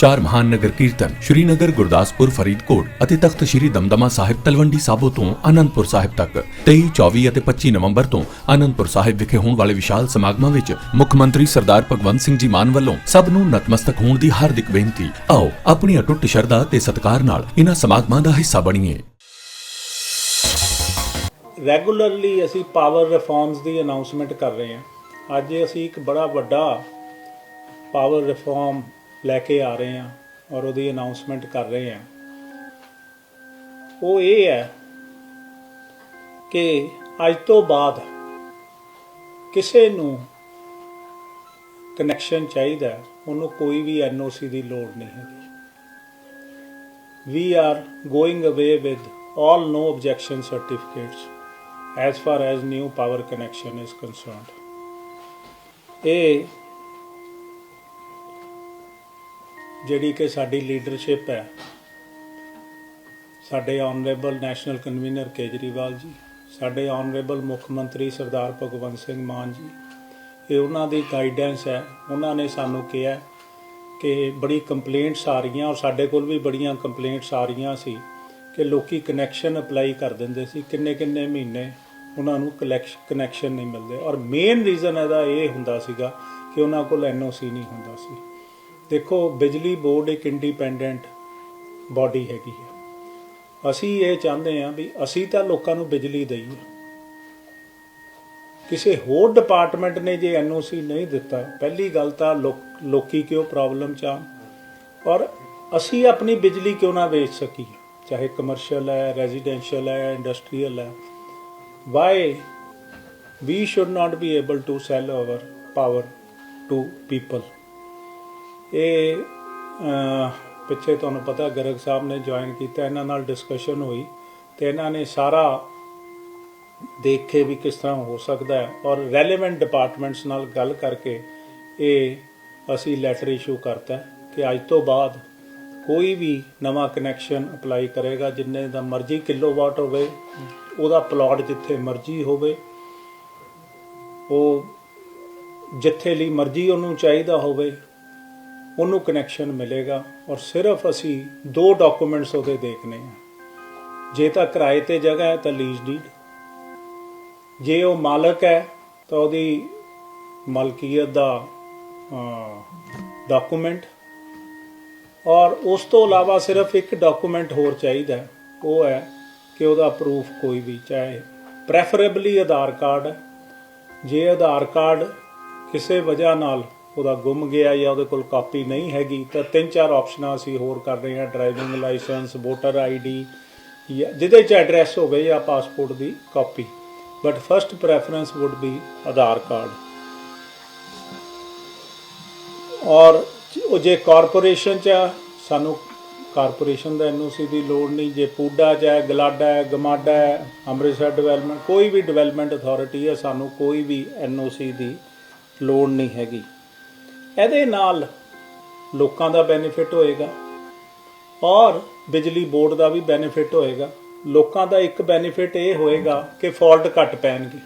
ਚਾਰ ਮਹਾਨ ਨਗਰ ਕੀਰਤਨ ਸ਼੍ਰੀਨਗਰ, ਗੁਰਦਾਸਪੁਰ, ਫਰੀਦਕੋਟ ਅਤੇ ਤਖਤ ਸ਼੍ਰੀ ਦਮਦਮਾ ਸਾਹਿਬ ਤਲਵੰਡੀ ਸਾਬੋ ਤੋਂ ਆਨੰਦਪੁਰ ਸਾਹਿਬ ਤੱਕ। 23 24 ਅਤੇ 25 ਨਵੰਬਰ ਤੋਂ ਆਨੰਦਪੁਰ ਸਾਹਿਬ ਵਿਖੇ ਹੋਣ ਵਾਲੇ ਵਿਸ਼ਾਲ ਸਮਾਗਮਾਂ ਵਿੱਚ ਮੁੱਖ ਮੰਤਰੀ ਸਰਦਾਰ ਭਗਵੰਤ ਸਿੰਘ ਜੀ ਮਾਨ ਵੱਲੋਂ ਸਭ ਨੂੰ ਨਤਮਸਤਕ ਹੋਣ ਦੀ ਹਾਰਦਿਕ ਬੇਨਤੀ। ਆਓ ਆਪਣੀ ਅਟੁੱਟ ਸ਼ਰਧਾ ਤੇ ਸਤਿਕਾਰ ਨਾਲ ਇਹਨਾਂ ਸਮਾਗਮਾਂ ਦਾ ਹਿੱਸਾ ਬਣੀਏ। ਰੈਗੂਲਰਲੀ ਅਸੀਂ ਪਾਵਰ ਰਿਫਾਰਮਸ ਦੀ ਅਨਾਉਂਸਮੈਂਟ ਕਰ ਰਹੇ ਹਾਂ। ਅੱਜ ਅਸੀਂ ਇੱਕ ਬੜਾ ਵੱਡਾ ਪਾਵਰ ਰਿਫਾਰਮ ਲੈ ਕੇ ਆ ਰਹੇ ਹਾਂ ਔਰ ਉਹਦੀ ਅਨਾਉਂਸਮੈਂਟ ਕਰ ਰਹੇ ਹਾਂ ਉਹ ਇਹ ਹੈ ਕਿ ਅੱਜ ਤੋਂ ਬਾਅਦ ਕਿਸੇ ਨੂੰ ਕਨੈਕਸ਼ਨ ਚਾਹੀਦਾ ਉਹਨੂੰ ਕੋਈ ਵੀ ਐਨਓਸੀ ਦੀ ਲੋੜ ਨਹੀਂ ਹੈਗੀ we are going away with all no objection certificates as far as new power connection is concerned ਇਹ ਜਿਹੜੀ ਕਿ ਸਾਡੀ ਲੀਡਰਸ਼ਿਪ ਹੈ। ਸਾਡੇ honourable national convener Kejriwal ji, ਸਾਡੇ ਆਨਰੇਬਲ ਮੁੱਖ ਮੰਤਰੀ ਸਰਦਾਰ ਭਗਵੰਤ ਸਿੰਘ ਮਾਨ ਜੀ, ਇਹ ਉਹਨਾਂ ਦੀ ਗਾਈਡੈਂਸ ਹੈ। ਉਹਨਾਂ ਨੇ ਸਾਨੂੰ ਕਿਹਾ ਕਿ ਬੜੀ ਕੰਪਲੇਂਟਸ ਆ ਰਹੀਆਂ ਔਰ ਸਾਡੇ ਕੋਲ ਵੀ ਬੜੀਆਂ ਕੰਪਲੇਂਟਸ ਆ ਰਹੀਆਂ ਸੀ ਕਿ ਲੋਕੀ ਕਨੈਕਸ਼ਨ ਅਪਲਾਈ ਕਰ ਦਿੰਦੇ ਸੀ। ਕਿੰਨੇ ਕਿੰਨੇ ਮਹੀਨੇ ਉਹਨਾਂ ਨੂੰ ਕਨੈਕਸ਼ਨ ਨਹੀਂ ਮਿਲਦੇ। ਔਰ ਮੇਨ ਰੀਜ਼ਨ ਇਹਦਾ ਇਹ ਹੁੰਦਾ ਸੀਗਾ ਕਿ ਉਹਨਾਂ ਕੋਲ ਐਨਓਸੀ ਨਹੀਂ ਹੁੰਦਾ ਸੀ। ਦੇਖੋ, ਬਿਜਲੀ ਬੋਰਡ ਇੱਕ ਇੰਡੀਪੈਂਡੈਂਟ ਬਾਡੀ ਹੈਗੀ ਹੈ ਅਸੀਂ ਇਹ ਚਾਹੁੰਦੇ ਹਾਂ ਵੀ ਅਸੀਂ ਤਾਂ ਲੋਕਾਂ ਨੂੰ ਬਿਜਲੀ ਦਈਏ ਕਿਸੇ ਹੋਰ ਡਿਪਾਰਟਮੈਂਟ ਨੇ ਜੇ ਐਨਓਸੀ ਨਹੀਂ ਦਿੱਤਾ, ਪਹਿਲੀ ਗੱਲ ਤਾਂ ਲੋਕ- ਲੋਕੀ ਕਿਉਂ ਪ੍ਰੋਬਲਮ ਚ ਆਉਣ ਔਰ ਅਸੀਂ ਆਪਣੀ ਬਿਜਲੀ ਕਿਉਂ ਨਾ ਵੇਚ ਸਕੀਏ? ਚਾਹੇ ਕਮਰਸ਼ੀਅਲ ਹੈ ਰੈਜ਼ੀਡੈਂਸ਼ੀਅਲ ਹੈ ਇੰਡਸਟਰੀਅਲ ਹੈ। Why we should not be able to sell our power to people? ਇਹ ਪਿੱਛੇ ਤੁਹਾਨੂੰ ਪਤਾ ਗਰਗ ਸਾਹਿਬ ਨੇ ਜੁਆਇਨ ਕੀਤਾ, ਇਹਨਾਂ ਨਾਲ ਡਿਸਕਸ਼ਨ ਹੋਈ ਤੇ ਇਹਨਾਂ ਨੇ ਸਾਰਾ ਦੇਖੇ ਵੀ ਕਿਸ ਤਰ੍ਹਾਂ ਹੋ ਸਕਦਾ ਹੈ ਔਰ ਰੈਲੇਵੈਂਟ ਡਿਪਾਰਟਮੈਂਟਸ ਨਾਲ ਗੱਲ ਕਰਕੇ ਇਹ ਅਸੀਂ ਲੈਟਰ ਇਸ਼ੂ ਕਰਤਾ ਹੈ ਕਿ ਅੱਜ ਤੋਂ ਬਾਅਦ ਕੋਈ ਵੀ ਨਵਾਂ ਕਨੈਕਸ਼ਨ ਅਪਲਾਈ ਕਰੇਗਾ, ਜਿੰਨੇ ਦਾ ਮਰਜ਼ੀ ਕਿਲੋਵਾਟ ਹੋਵੇ, ਉਹਦਾ ਪਲਾਟ ਜਿੱਥੇ ਮਰਜ਼ੀ ਹੋਵੇ, ਉਹ ਜਿੱਥੇ ਲਈ ਮਰਜ਼ੀ ਉਹਨੂੰ ਚਾਹੀਦਾ ਹੋਵੇ ਉਹਨੂੰ ਕਨੈਕਸ਼ਨ ਮਿਲੇਗਾ ਔਰ ਸਿਰਫ ਅਸੀਂ ਦੋ ਡਾਕੂਮੈਂਟਸ ਉਹਦੇ ਦੇਖਨੇ ਆ। ਜੇ ਤਾਂ ਕਿਰਾਏ ਤੇ ਜਗ੍ਹਾ ਹੈ ਤਾਂ ਲੀਜ਼ ਡੀਡ ਜੇ ਉਹ ਮਾਲਕ ਹੈ ਤਾਂ ਉਹਦੀ ਮਲਕੀਅਤ ਦਾ ਡਾਕੂਮੈਂਟ ਔਰ ਉਸ ਤੋਂ ਇਲਾਵਾ ਸਿਰਫ ਇੱਕ ਡਾਕੂਮੈਂਟ ਹੋਰ ਚਾਹੀਦਾ ਉਹ ਹੈ ਕਿ ਉਹਦਾ ਪ੍ਰੂਫ ਕੋਈ ਵੀ, ਚਾਹੇ ਪ੍ਰੈਫਰੇਬਲੀ ਆਧਾਰ ਕਾਰਡ ਹੈ। ਜੇ ਆਧਾਰ ਕਾਰਡ ਕਿਸੇ ਵਜ੍ਹਾ ਨਾਲ ਉਹਦਾ ਗੁੰਮ ਗਿਆ ਜਾਂ ਉਹਦੇ ਕੋਲ ਕਾਪੀ ਨਹੀਂ ਹੈਗੀ ਤਾਂ ਤਿੰਨ ਚਾਰ ਆਪਸ਼ਨਾਂ ਅਸੀਂ ਹੋਰ ਕਰ ਰਹੇ ਹਾਂ ਡਰਾਈਵਿੰਗ ਲਾਇਸੈਂਸ ਵੋਟਰ ਆਈਡੀ ਜਾਂ ਜਿਹਦੇ ਚ ਐਡਰੈਸ ਹੋਵੇ ਜਾਂ passport the copy but first preference would be Aadhaar card ਔਰ ਉਹ ਜੇ ਕਾਰਪੋਰੇਸ਼ਨ ਚ ਆ, ਸਾਨੂੰ ਕਾਰਪੋਰੇਸ਼ਨ ਦਾ ਐਨਓਸੀ ਦੀ ਲੋੜ ਨਹੀਂ ਜੇ ਪੂਡਾ ਚ ਹੈ ਗਲਾਡਾ ਹੈ ਗਮਾਡਾ ਹੈ ਅੰਮ੍ਰਿਤਸਰ ਡਿਵੈਲਪਮੈਂਟ ਕੋਈ ਵੀ ਡਿਵੈਲਪਮੈਂਟ ਅਥਾਰਟੀ ਹੈ ਸਾਨੂੰ ਕੋਈ ਵੀ ਐਨਓਸੀ ਦੀ ਲੋੜ ਨਹੀਂ ਹੈਗੀ। ਇਹਦੇ ਨਾਲ ਲੋਕਾਂ ਦਾ ਬੈਨੀਫਿਟ ਹੋਏਗਾ ਔਰ ਬਿਜਲੀ ਬੋਰਡ ਦਾ ਵੀ ਬੈਨੀਫਿਟ ਹੋਏਗਾ। ਲੋਕਾਂ ਦਾ ਇੱਕ ਬੈਨੀਫਿਟ ਇਹ ਹੋਏਗਾ ਕਿ ਫਾਲਟ ਘੱਟ ਪੈਣਗੇ।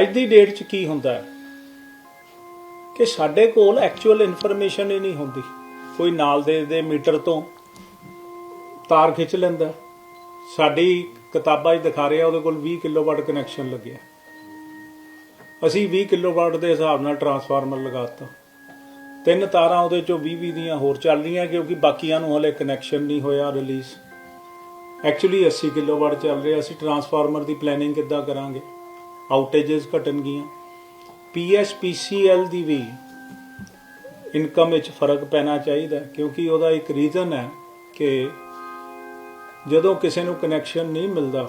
ਅੱਜ ਦੀ ਡੇਟ 'ਚ ਕੀ ਹੁੰਦਾ ਹੈ? ਕਿ ਸਾਡੇ ਕੋਲ ਐਕਚੁਅਲ ਇਨਫੋਰਮੇਸ਼ਨ ਹੀ ਨਹੀਂ ਹੁੰਦੀ। ਕੋਈ ਨਾਲ ਦੇ ਦੇ ਮੀਟਰ ਤੋਂ ਤਾਰ ਖਿੱਚ ਲੈਂਦਾ। ਸਾਡੀ ਕਿਤਾਬਾਂ 'ਚ ਦਿਖਾ ਰਿਹਾ, ਉਹਦੇ ਕੋਲ 20 ਕਿਲੋਵਾਟ ਕਨੈਕਸ਼ਨ ਲੱਗਿਆ। ਅਸੀਂ 20 ਕਿਲੋਵਾਟ ਦੇ ਹਿਸਾਬ ਨਾਲ ਟਰਾਂਸਫਾਰਮਰ ਲਗਾਤਾ ਤਿੰਨ ਤਾਰਾਂ ਉਹਦੇ ਚੋਂ 20 20 ਦੀਆਂ ਹੋਰ ਚੱਲ ਰਹੀਆਂ ਕਿਉਂਕਿ ਬਾਕੀਆਂ ਨੂੰ ਹਲੇ ਕਨੈਕਸ਼ਨ ਨਹੀਂ ਹੋਇਆ ਰਿਲੀਜ਼ ਐਕਚੁਅਲੀ 80 ਕਿਲੋਵਾਟ ਚੱਲ ਰਿਹਾ ਅਸੀਂ ਟਰਾਂਸਫਾਰਮਰ ਦੀ ਪਲੈਨਿੰਗ ਕਿੱਦਾਂ ਕਰਾਂਗੇ? ਆਊਟੇजेस ਘਟਣਗੀਆਂ। ਪੀਐਸਪੀਸੀਐਲ ਦੀ ਵੀ ਇਨਕਮ ਵਿੱਚ ਫ਼ਰਕ ਪੈਣਾ ਚਾਹੀਦਾ ਕਿਉਂਕਿ ਉਹਦਾ ਇੱਕ ਰੀਜ਼ਨ ਹੈ ਕਿ ਜਦੋਂ ਕਿਸੇ ਨੂੰ ਕਨੈਕਸ਼ਨ ਨਹੀਂ ਮਿਲਦਾ,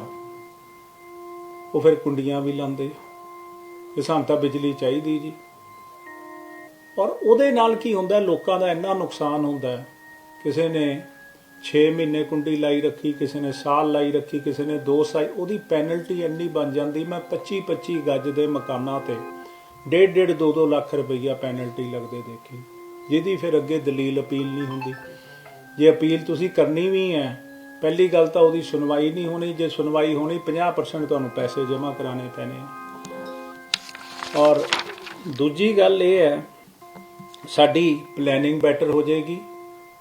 ਉਹ ਫਿਰ ਕੁੰਡੀਆਂ ਵੀ ਲਾਉਂਦੇ ਕਿਸਾਨ ਤਾਂ ਬਿਜਲੀ ਚਾਹੀਦੀ ਜੀ। ਔਰ ਉਹਦੇ ਨਾਲ ਕੀ ਹੁੰਦਾ, ਲੋਕਾਂ ਦਾ ਇੰਨਾ ਨੁਕਸਾਨ ਹੁੰਦਾ ਕਿਸੇ ਨੇ 6 ਮਹੀਨੇ ਕੁੰਡੀ ਲਾਈ ਰੱਖੀ, ਕਿਸੇ ਨੇ ਸਾਲ ਲਾਈ ਰੱਖੀ, ਕਿਸੇ ਨੇ 2 ਸਾਲ, ਉਹਦੀ ਪੈਨਲਟੀ ਇੰਨੀ ਬਣ ਜਾਂਦੀ, ਮੈਂ 25 25 ਗੱਜ ਦੇ ਮਕਾਨਾਂ ਤੇ ਡੇਢ ਡੇਢ 2 2 ਲੱਖ ਰੁਪਈਆ ਪੈਨਲਟੀ ਲੱਗਦੇ ਦੇਖੀ। ਜਿਹਦੀ ਫਿਰ ਅੱਗੇ ਦਲੀਲ ਅਪੀਲ ਨਹੀਂ ਹੁੰਦੀ। ਜੇ ਅਪੀਲ ਤੁਸੀਂ ਕਰਨੀ ਵੀ ਹੈ, ਪਹਿਲੀ ਗੱਲ ਤਾਂ ਉਹਦੀ ਸੁਣਵਾਈ ਨਹੀਂ ਹੋਣੀ, ਜੇ ਸੁਣਵਾਈ ਹੋਣੀ 50% ਤੁਹਾਨੂੰ ਪੈਸੇ ਜਮ੍ਹਾਂ ਕਰਾਣੇ ਪੈਣੇ ਔਰ ਦੂਜੀ ਗੱਲ ਇਹ ਹੈ ਸਾਡੀ ਪਲੈਨਿੰਗ ਬੈਟਰ ਹੋ ਜਾਏਗੀ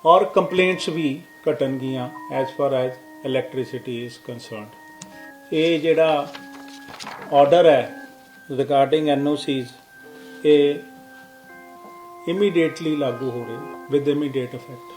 ਔਰ ਕੰਪਲੇਂਟਸ ਵੀ ਘਟਣਗੀਆਂ as far as electricity is concerned ਇਹ ਜਿਹੜਾ ਆਰਡਰ ਹੈ ਰਿਗਾਰਡਿੰਗ ਐਨਓਸੀਜ਼ ਇਹ ਇਮੀਡੀਏਟਲੀ ਲਾਗੂ ਹੋ ਰਹੇ ਵਿਦ ਇਮੀਡੀਏਟ ਇਫੈਕਟ